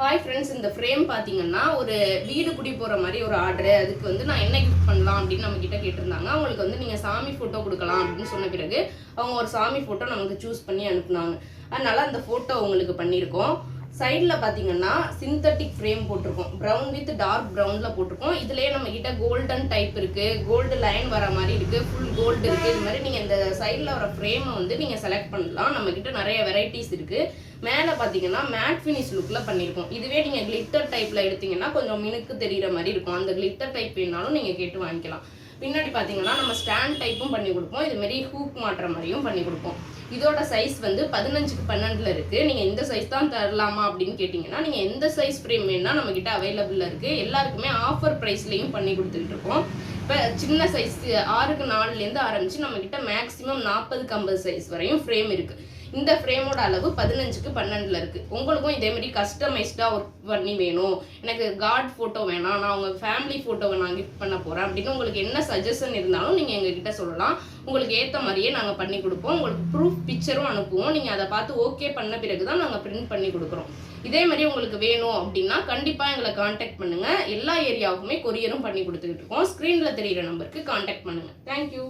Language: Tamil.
ஹாய் ஃப்ரெண்ட்ஸ் இந்த ஃப்ரேம் பார்த்தீங்கன்னா ஒரு வீடு குடி போகிற மாதிரி ஒரு ஆர்டரு அதுக்கு வந்து நான் என்ன கிஃப்ட் பண்ணலாம் அப்படின்னு நம்ம கிட்ட கேட்டிருந்தாங்க. அவங்களுக்கு வந்து நீங்கள் சாமி ஃபோட்டோ கொடுக்கலாம் அப்படின்னு சொன்ன பிறகு அவங்க ஒரு சாமி ஃபோட்டோ நமக்கு சூஸ் பண்ணி அனுப்புனாங்க. அதனால அந்த ஃபோட்டோ உங்களுக்கு பண்ணியிருக்கோம். சைடில் பார்த்தீங்கன்னா சிந்தட்டிக் ஃப்ரேம் போட்டிருக்கோம். ப்ரௌன் வித் டார்க் ப்ரௌனில் போட்டிருக்கோம். இதுலேயே நம்ம கிட்ட கோல்டன் டைப் இருக்குது கோல்டு லைன் வர மாதிரி இருக்குது ஃபுல் கோல்டு இருக்குது இது மாதிரி நீங்கள் இந்த சைடில் வர ஃப்ரேமை வந்து நீங்கள் செலக்ட் பண்ணலாம். நம்ம கிட்ட நிறைய வெரைட்டிஸ் இருக்குது மேலே பார்த்தீங்கன்னா மேட் ஃபினிஷ் லுக்கில் பண்ணியிருக்கோம் இதுவே நீங்கள் கிளிட்டர் டைப்பில் எடுத்தீங்கன்னா கொஞ்சம் மினுக்கு தெரிகிற மாதிரி இருக்கும். அந்த கிளிட்டர் டைப் வேணாலும் நீங்கள் கேட்டு வாங்கிக்கலாம். பின்னாடி பார்த்தீங்கன்னா நம்ம ஸ்டாண்ட் டைப்பும் பண்ணி கொடுப்போம். இது ஹூக் மாட்டுற மாதிரியும் பண்ணி கொடுப்போம். இதோட சைஸ் வந்து பதினஞ்சுக்கு பன்னெண்டில் இருக்குது நீங்கள் இந்த சைஸ் தான் தரலாமா அப்படின்னு கேட்டிங்கன்னா நீங்கள் எந்த சைஸ் ஃப்ரேம் வேணால் நம்மக்கிட்ட அவைலபிளில் இருக்குது எல்லாருக்குமே ஆஃபர் ப்ரைஸ்லேயும் பண்ணி கொடுத்துட்டு இருக்கோம். இப்போ சின்ன சைஸ் ஆறுக்கு நாலுலேருந்து ஆரம்பித்து நம்மக்கிட்ட மேக்ஸிமம் நாற்பதுக்கு ஐம்பது சைஸ் வரையும் ஃப்ரேம் இருக்குது இந்த ஃப்ரேமோட அளவு பதினஞ்சுக்கு பன்னெண்டில் இருக்குது உங்களுக்கும் இதே மாதிரி கஸ்டமைஸ்டாக ஒர்க் பண்ணி வேணும். எனக்கு காட் ஃபோட்டோ வேணாம் நான் உங்கள் ஃபேமிலி ஃபோட்டோவை நான் கிஃப்ட் பண்ண போகிறேன் அப்படின்னு உங்களுக்கு என்ன சஜஷன் இருந்தாலும் நீங்கள் எங்ககிட்ட சொல்லலாம். உங்களுக்கு ஏற்ற மாதிரியே நாங்கள் பண்ணி கொடுப்போம். உங்களுக்கு ப்ரூஃப் பிக்சரும் அனுப்புவோம். நீங்கள் அதை பார்த்து ஓகே பண்ண பிறகு தான் நாங்கள் பிரிண்ட் பண்ணி கொடுக்குறோம். இதே மாதிரி உங்களுக்கு வேணும் அப்படின்னா கண்டிப்பாக எங்களை காண்டாக்ட் பண்ணுங்கள் எல்லா ஏரியாவுக்குமே கொரியரும் பண்ணி கொடுத்துக்கிட்டு இருக்கோம். ஸ்க்ரீனில் தெரிகிற நம்பருக்கு காண்டாக்ட் பண்ணுங்கள் தேங்க்யூ